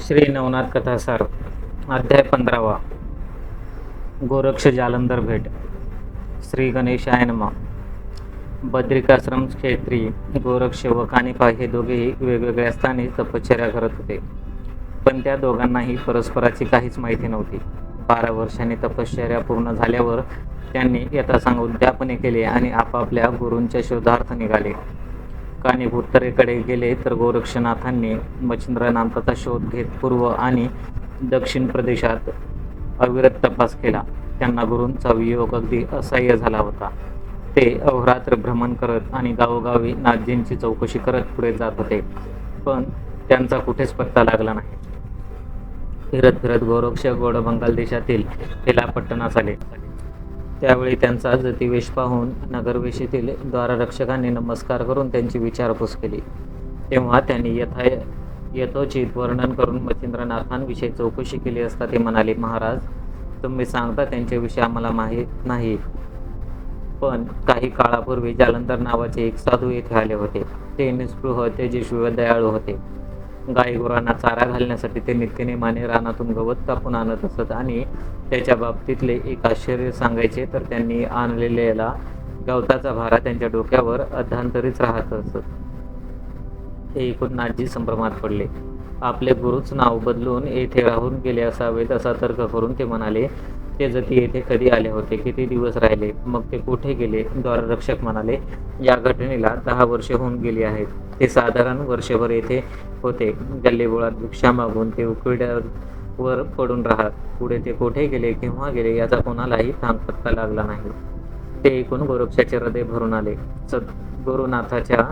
श्री नवनाथ कथासार अध्याय पंधरावा. गोरक्ष जालंधर भेट. श्री गणेशाय नमः. बद्रिकाश्रम क्षेत्री गोरक्ष व कानिपा हे दोघेही वेगवेगळ्या स्थानी तपश्चर्या करत होते. पण त्या दोघांनाही परस्पराची काहीच माहिती नव्हती. बारा वर्षांनी तपश्चर्या पूर्ण झाल्यावर त्यांनी यथासांग उद्यापने केले आणि आपापल्या गुरूंच्या शोधार्थ निघाले. कानिफ उत्तरेकडे गेले तर गोरक्षनाथांनी मच्छिंद्रनाथाचा शोध घेत पूर्व आणि दक्षिण प्रदेशात अविरत तपास केला. त्यांना गुरूंचा वियोग अगदी असह्य झाला होता. ते अहोरात्र भ्रमण करत आणि गावोगावी नाथजींची चौकशी करत पुढे जात होते. पण त्यांचा कुठेच पत्ता लागला नाही. फिरत फिरत गोरक्ष गोड बंगाल देशातील हेलापट्टणास आले. त्यावेळी त्यांचा जतिवेश पाहून नगरवेशीतील द्वाररक्षकांनी नमस्कार करून त्यांची विचारपूस केली. तेव्हा त्यांनी यथा यथोचित वर्णन करून मच्छिंद्रनाथांविषयी चौकशी केली असता ते म्हणाले महाराज तुम्ही सांगता त्यांच्याविषयी आम्हाला माहीत नाही. पण काही काळापूर्वी जालंधर नावाचे एक साधू येथे आले होते. ते निस्पृह तेजस्वी व दयाळू होते. गायगुरांना चारा घालण्यासाठी ते नित्यनेमाने रानातून गवत कापून आणत असत आणि त्याच्या बाबतीतले एक आश्चर्य सांगायचे तर त्यांनी आणलेल्याला गवताचा भारा त्यांच्या डोक्यावर अधांतरीच राहत असत. हे ऐकून नाथजी संभ्रमात पडले. आपले गुरुच नाव बदलून येथे राहून गेले असावेत असा तर्क करून ते म्हणाले ते जती येथे कधी आले होते किती दिवस राहिले मग ते कुठे गेले? द्वाररक्षक म्हणाले या घटनेला दहा वर्षे होऊन गेली आहेत. ते साधारण वर्षभर येथे होते. गल्लीबोळात भिक्षा मागून ते उकिड्यावर पडून राहत. पुढे ते कुठे गेले केव्हा गेले याचा कोणालाही थांगपत्ता लागला नाही. ते ऐकून गोरक्षाचे हृदय भरून आले. सद्गुरुनाथाच्या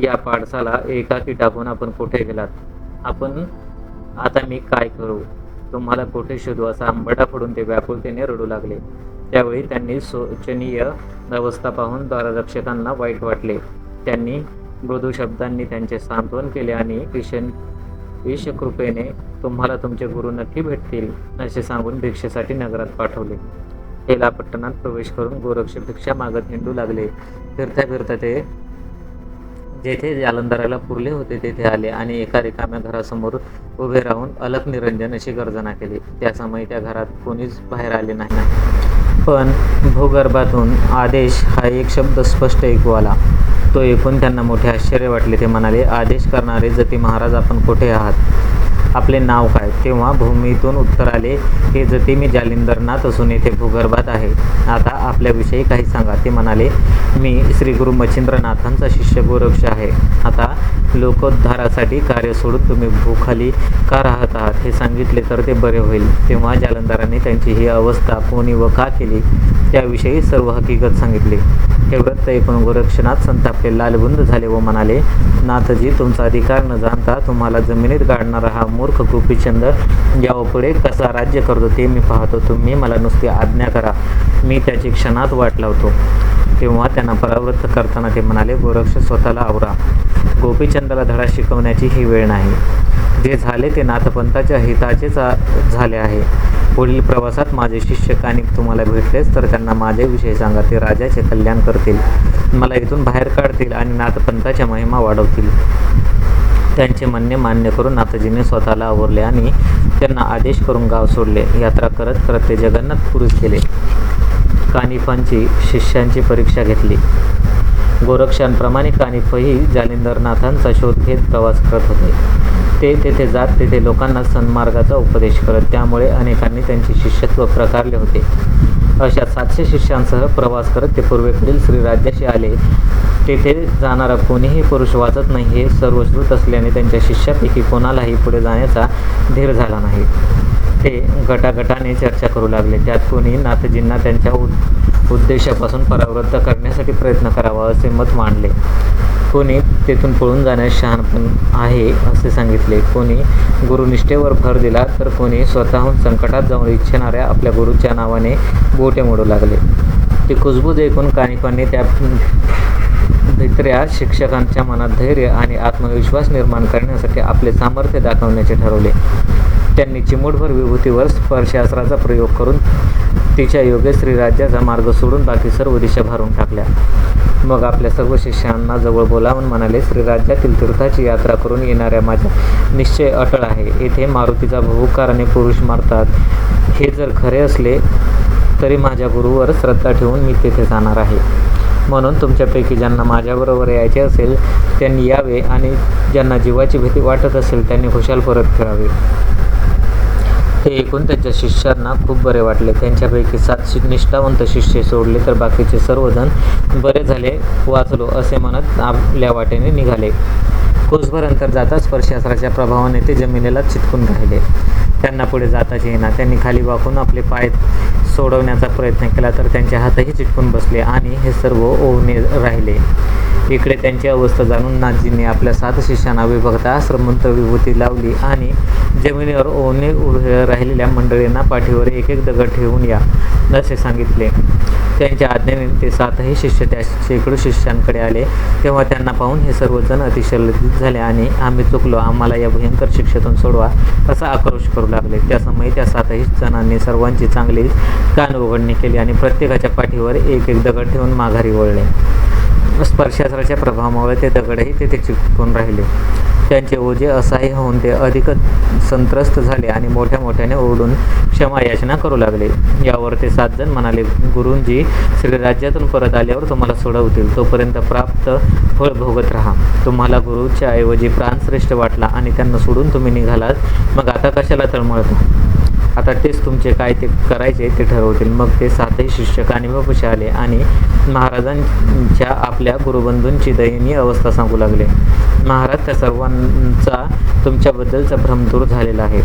या पाडसाला एकाकी टाकून आपण कुठे गेलात? आपण आता मी काय करू? तुम्हाला कुठे शोधू? असा आंबटा पडून ते व्याकुळतेने रडू लागले. त्यावेळी त्यांनी शोचनीय अवस्था पाहून द्वाररक्षकांना वाईट वाटले. त्यांनी मृदू शब्दांनी त्यांचे सांत्वन केले आणि किशन ईशकृपेने तुम्हाला तुमचे गुरु नक्की भेटतील असे सांगून भिक्षेसाठी नगरात पाठवले. हेला पट्टणात प्रवेश करून गोरक्ष भिक्षा मागत हिंडू लागले. फिरता फिरता ते जेथे जालंधराला पुरले होते तेथे आले आणि एका रिकाम्या घरासमोर उभे राहून अलक निरंजन अशी गर्जना केली. त्यासमयी त्या घरात कोणीच बाहेर आले नाही. पण भूगर्भातून आदेश हा एक शब्द स्पष्ट ऐकू आला. तो ऐकून त्यांना मोठे आश्चर्य वाटले. ते म्हणाले आदेश करणारे जती महाराज आपण कुठे आहात? आपले नाव काय तेव्हा भूमीतून उत्तर आले हे जती मी जालिंदरनाथ असून येथे भूगर्भात आहे. आता आपल्याविषयी काही सांगा. ते म्हणाले मी श्री गुरु मच्छिंद्रनाथांचा शिष्य गोरक्ष आहे. आता लोकोद्धारासाठी कार्य सोडून तुम्ही भूखाली का राहत आहात? हे सांगितले तर ते बरे होईल तेव्हा जालंधरांनी त्यांची ही अवस्था कोणी व का केली त्याविषयी सर्व हकीकत सांगितली. हे वृत्त ऐकून गोरक्षनाथ संतापले लालबुंद झाले व म्हणाले नाथजी तुमचा अधिकार न जाणता तुम्हाला जमिनीत गाडणारा हा मूर्ख गोपीचंद यापुढे कसा राज्य करतो ते मी पाहतो. तुम्ही मला नुसती आज्ञा करा. मी त्याची क्षणात वाट लावतो. तेव्हा त्यांना परावृत्त करताना ते म्हणाले गोरक्ष स्वतःला आवरा. गोपीचंदाला धडा शिकवण्याची ही वेळ नाही. जे झाले ते नाथपंथाच्या हिताचेच झाले आहे. पुढील प्रवासात माझे शिष्य कानिक तुम्हाला भेटलेच तर त्यांना माझे विषय सांगा. ते राजाचे कल्याण करतील. मला इथून बाहेर काढतील आणि नाथपंथाच्या महिमा वाढवतील. त्यांचे म्हणणे मान्य करून नाथजीने स्वतःला आवरले आणि त्यांना आदेश करून गाव सोडले. यात्रा करत करत ते जगन्नाथपुरीस गेले. कानिफांची शिष्यांची परीक्षा घेतली. गोरक्षांप्रमाणे कानिफही जालिंदरनाथांचा शोध घेत प्रवास करत होते. ते तेथे जात तेथे लोकांना सन्मार्गाचा उपदेश करत त्यामुळे अनेकांनी त्यांचे शिष्यत्व प्रकारले होते. अशा सातशे शिष्यांसह प्रवास करत ते पूर्वेकडील श्रीराज्याशी आले. तेथे जाणारा कोणीही पुरुष वाचत नाही हे सर्वश्रुत असल्याने त्यांच्या शिष्यापैकी कोणालाही पुढे जाण्याचा धीर झाला नाही. ते गटागटाने चर्चा करू लागले. त्यात कोणी नाथजींना त्यांच्या उद्देशापासून परावृत्त करण्यासाठी प्रयत्न करावा असे मत मांडले. कोणी तेथून पळून जाण्यास शहाणपण आहे असे सांगितले. कोणी गुरुनिष्ठेवर भर दिला तर कोणी स्वतःहून संकटात जाऊन इच्छिणाऱ्या आपल्या गुरुच्या नावाने बोटे मोडू लागले. ते कुजबूज ऐकून कानिकांनी त्या भित्र्या शिक्षकांच्या मनात धैर्य आणि आत्मविश्वास निर्माण करण्यासाठी आपले सामर्थ्य दाखवण्याचे ठरवले. त्यांनी चिमूटभर विभूतीवर स्पर्शास्त्राचा प्रयोग करून तिच्या योगे श्रीराज्याचा मार्ग सोडून बाकी सर्व दिशा भरून टाकल्या. मग आपल्या सर्व शिष्यांना जवळ बोलावून म्हणाले श्रीराज्यातील तीर्थाची यात्रा करून येणाऱ्या माझा निश्चय अटळ आहे. येथे मारुतीचा भूकाराने पुरुष मारतात. हे जर खरे असले तरी माझ्या गुरुवर श्रद्धा ठेवून मी तेथे जाणार आहे. म्हणून तुमच्यापैकी ज्यांना माझ्याबरोबर यायचे असेल त्यांनी यावे आणि ज्यांना जीवाची भीती वाटत असेल त्यांनी खुशाल परत फिरावे. हे ऐकून त्यांच्या शिष्यांना खूप बरे वाटले. त्यांच्यापैकी सात निष्ठावंत शिष्य सोडले तर बाकीचे सर्वजण बरे झाले वाचलो असे म्हणत आपल्या वाटेने निघाले. कोसभर अंतर जाता स्पर्शास्त्राच्या प्रभावाने ते जमिनीला चिटकून राहिले. त्यांना पुढे जाताच येईना. त्यांनी खाली वाकून आपले पाय सोडवण्याचा प्रयत्न केला तर त्यांचे हातही चिटकून बसले आणि हे सर्व ओवणे राहिले. इकडे त्यांची अवस्था जाणून नाथजींनी आपल्या सात शिष्यांना विभक्त आश्रमंत विभूती लावली आणि जमिनीवर ओने उभे राहिलेल्या मंडळींना पाठीवर एक एक दगड ठेवून या असे सांगितले. त्यांच्या आज्ञेने ते सातही शिष्य त्या शेकडो शिष्यांकडे आले. तेव्हा त्यांना पाहून हे सर्वजण अतिशय लज्जित झाले आणि आम्ही चुकलो आम्हाला या भयंकर शिक्षेतून सोडवा असा आक्रोश करू लागले. त्या समयी त्या सातही जणांनी सर्वांची चांगली कान उघडणी केली आणि प्रत्येकाच्या पाठीवर एक एक दगड ठेवून माघारी वळले. स्पर्शास्त्राच्या प्रभावामुळे ते दगडही तेथे चिकटून राहिले. त्यांचे ओझे असहाय्य होऊन ते अधिकच संत्रस्त झाले आणि मोठ्या मोठ्याने ओरडून क्षमा याचना करू लागले. यावर ते सात जण म्हणाले गुरुंजी श्रीराज्यातून परत आल्यावर तुम्हाला सोडवतील. तोपर्यंत प्राप्त फळ भोगत राहा. तुम्हाला गुरुच्या ऐवजी प्राणश्रेष्ठ वाटला आणि त्यांना सोडून तुम्ही निघालात. मग आता कशाला तळमळता? आता तेच तुमचे काय ते करायचे ते ठरवतील. मग ते सातही शिष्य कानिमापाशी आले आणि महाराजांच्या आपल्या गुरुबंधूंची दयनीय अवस्था सांगू लागले. महाराज त्या सर्वांचा तुमच्याबद्दलचा भ्रम दूर झालेला आहे.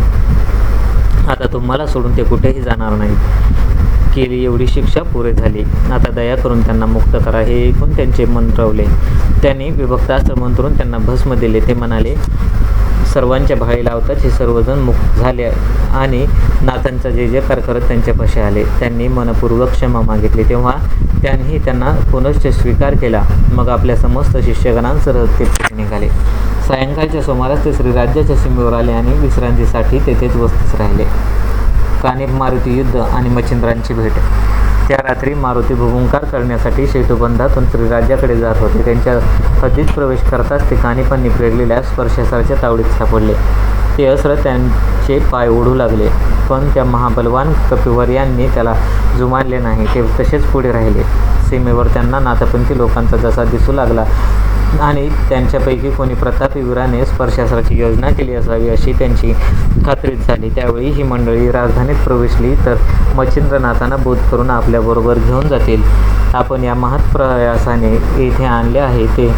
आता तुम्हाला सोडून ते कुठेही जाणार नाहीत. केली एवढी शिक्षा पुरे झाली. आता दया करून त्यांना मुक्त करा हे ऐकून त्यांचे मन रवले. त्यांनी विभक्तास्त्र मंत्रून त्यांना भस्म दिले. ते म्हणाले सर्वांच्या भाळी लावताच हे सर्वजण मुक्त झाले आणि नाथांचा जे जयकार करत त्यांच्यापाशी आले त्यांनी मनपूर्वक क्षमा मागितली. तेव्हा त्यांनी त्यांना पुनश्च स्वीकार केला. मग आपल्या समस्त शिष्यगणांसह ते निघाले. सायंकाळच्या सुमारास ते श्रीराज्याच्या सीमेवर आले आणि विश्रांतीसाठी तेथेच वस्तीस राहिले. कानिप मारुती युद्ध आणि मच्छिंद्रांची भेट. त्या रात्री मारुती भुभुंकार करण्यासाठी सेतुबंधातून त्रिराज्याकडे जात होते. त्यांच्या हद्दीत प्रवेश करताच ते कानिपांनी प्रेरलेल्या स्पर्शासारच्या तावडीत सापडले. ते अस्त्र त्यांचे पाय ओढू लागले पण त्या महाबलवान कपिवर्यांनी त्याला जुमानले नाही. ते तसेच पुढे राहिले. सीमेवर त्यांना नाथपंथी लोकांचा जसा दिसू लागला आणि त्यांच्यापैकी कोणी प्रतापी वीराने स्पर्शास्त्राची योजना केली असावी अशी त्यांची खात्रीच झाली. त्यावेळी ही मंडळी राजधानीत प्रवेशली तर मच्छिंद्रनाथांना बोध करून आपल्याबरोबर घेऊन जातील. आपण या महत्प्रयासाने येथे आणले आहे ते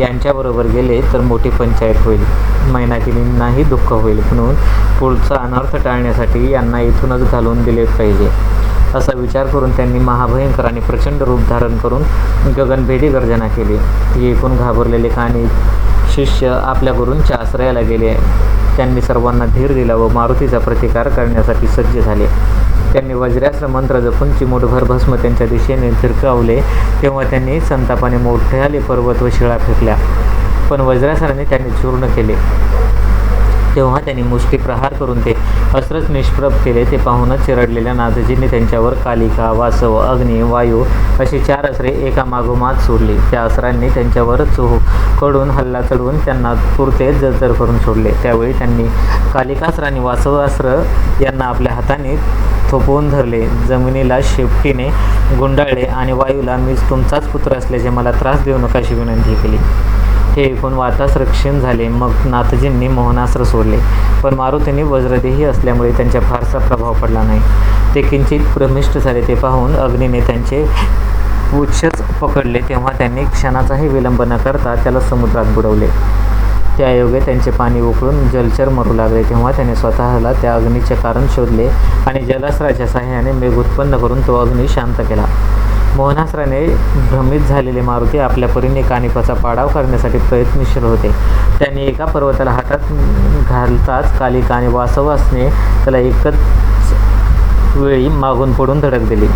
यांच्याबरोबर गेले तर मोठी पंचायत होईल. मैनाकिनींनाही दुःख होईल म्हणून पुढचा अनर्थ टाळण्यासाठी यांना इथूनच घालून दिले पाहिजे. असा विचार करून त्यांनी महाभयंकर आणि प्रचंड रूप धारण करून गगनभेदी गर्जना केली. ही एकूण घाबरलेले कानी शिष्य आपल्या गुरूंच्या आश्रयाला गेले. त्यांनी सर्वांना धीर दिला व मारुतीचा प्रतिकार करण्यासाठी सज्ज झाले. त्यांनी वज्रास्त्र मंत्र जपून चिमूटभर भस्म त्यांच्या दिशेने झिरकावले. तेव्हा त्यांनी संतापाने मोठ्याले पर्वत व शिळा फेकल्या. पण वज्रासराने त्यांनी चूर्ण केले. तेव्हा त्यांनी मुष्टी प्रहार करून ते अस्त्रच निष्प्रभ केले. ते पाहूनच चिरडलेल्या नाथजींनी त्यांच्यावर कालिका वासव अग्नी वायू अशी चार अस्त्रे एका मागोमाग सोडली. त्या अस्त्रांनी त्यांच्यावर चोहकडून हल्ला चढवून त्यांना पुरते जर्जर करून सोडले. त्यावेळी त्यांनी कालिकास्त्र आणि वासवास्त्र यांना आपल्या हाताने थोपवून धरले. जमिनीला शेपटीने गुंडाळले आणि वायूला मीच तुमचाच पुत्र असल्याचे मला त्रास देऊ नका अशी विनंती केली. हे ऐकून वातास रक्षण झाले. मग नाथजींनी मोहनास्त्र सोडले. पण मारुतीने वज्रदेही असल्यामुळे त्यांच्या फारसा प्रभाव पडला नाही. ते किंचित प्रमिष्ट झाले. ते पाहून अग्नीने त्यांचे पुच्छच पकडले. तेव्हा त्यांनी क्षणाचाही विलंब न करता त्याला समुद्रात बुडवले. त्या योगे त्यांचे पाणी उकळून जलचर मरू लागले तेव्हा त्याने स्वतःला त्या अग्नीचे कारण शोधले आणि जलास्त्राच्या सहाय्याने मेघ उत्पन्न करून तो अग्नी शांत केला. मोहनास्त्राने भ्रमित झालेले मारुती आपल्या परीने कानिपाचा पाडाव करण्यासाठी प्रयत्नशील होते. त्यांनी एका पर्वताला हातात घालताच कालिका आणि वासवासने त्याला एकच वेळी मागून पडून धडक दिली.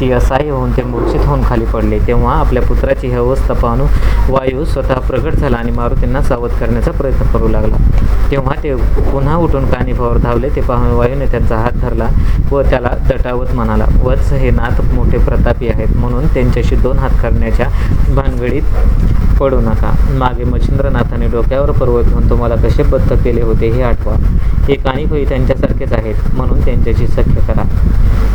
ती असहाय्य होऊन ते मूर्छित होऊन खाली पडले. तेव्हा आपल्या पुत्राची ही अवस्था पाहून वायू स्वतः प्रगट झाला आणि मारुतींना सावध करण्याचा प्रयत्न करू लागला. तेव्हा ते पुन्हा उठून कानिफावर धावले. ते पाहून वायूने त्यांचा हात धरला व त्याला दटावत म्हणाला वत्स हे नाथ मोठे प्रतापी आहेत. म्हणून त्यांच्याशी दोन हात करण्याच्या भानगडीत पडू नका. मागे मच्छिंद्रनाथाने डोक्यावर पर्वत घेऊन तुम्हाला कसे बद्ध केले होते हे आठवा. हे कानिफही त्यांच्यासारखेच आहेत. म्हणून त्यांच्याशी सख्य करा.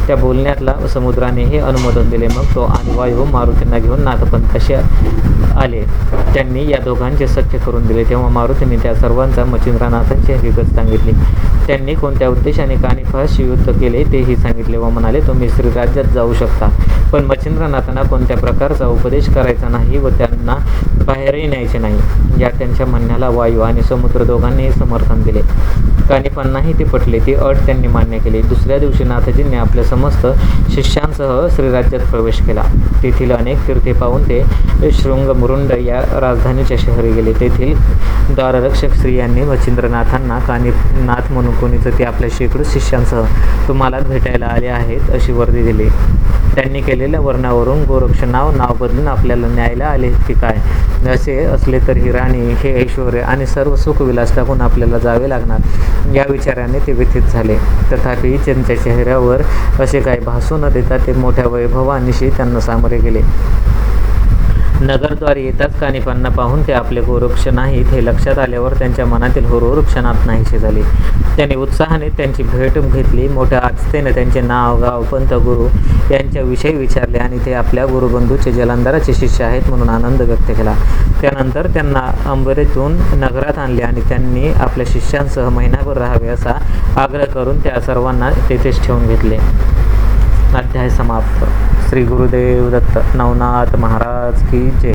त्या बोलण्यातला समुद्राने हे अनुमोदन दिले. मग तो आणि वायू मारुतींना घेऊन नाथपंथाशी आले. त्यांनी या दोघांचे सख्य करून दिले. तेव्हा मारुतीने त्या सर्वांचा मच्छिंद्रनाथांची हकीकत सांगितली. त्यांनी कोणत्या उद्देशाने कानिफाशी युद्ध केले तेही सांगितले व म्हणाले तुम्ही श्रीराज्यात जाऊ शकता. पण मच्छिंद्रनाथांना कोणत्या प्रकारचा उपदेश करायचा नाही व त्यांना बाहेरही न्यायचे नाही. या त्यांच्या म्हणण्याला वायू आणि समुद्र दोघांनीही समर्थन दिले. कानिफांनाही ते पटले. ती अट त्यांनी मान्य केली. दुसऱ्या दिवशी नाथजींनी आपल्या समस्त शिष्यांसह श्रीराज्यात प्रवेश केला. तेथील अनेक तीर्थे पाहून ते शृंगमुरुंड या राजधानीच्या शहरी गेले. तेथील द्वाररक्षक स्त्रियांनी मच्छिंद्रनाथांना कानिफनाथ म्हणून कोणीच ते आपल्या शेकडो शिष्यांसह तुम्हाला भेटायला आले आहेत अशी वर्दी दिली. त्यांनी केलेल्या वर्णावरून गोरक्ष नाव नाव बदलून आपल्याला न्यायला आले की काय? असे असले तरी राणी हे ऐश्वर आणि सर्व सुखविलास टाकून आपल्याला जावे लागणार. या विचाराने ते व्यथित झाले. तथापि त्यांच्या चेहऱ्यावर असे काही भासू न देता ते मोठ्या वैभवानिशी त्यांना सामोरे गेले. नगरद्वारे येताच कानिफांना पाहून ते आपले गोरक्ष नाहीत हे लक्षात आल्यावर त्यांच्या मनातील हुरहुर क्षणात नाहीशी झाली. त्यांनी उत्साहाने त्यांची भेट घेतली. मोठ्या आस्थेने त्यांचे नाव गाव पंत गुरु यांच्याविषयी विचारले आणि ते आपल्या गुरुबंधूचे जलंधराचे शिष्य आहेत म्हणून आनंद व्यक्त केला. त्यानंतर त्यांना अंबरेतून नगरात आणले आणि त्यांनी आपल्या शिष्यांसह महिनाभर राहावे असा आग्रह करून त्या सर्वांना तेथेच ठेवून घेतले. अध्याय समाप्त. श्री गुरुदेव दत्त नवनाथ महाराज की जय.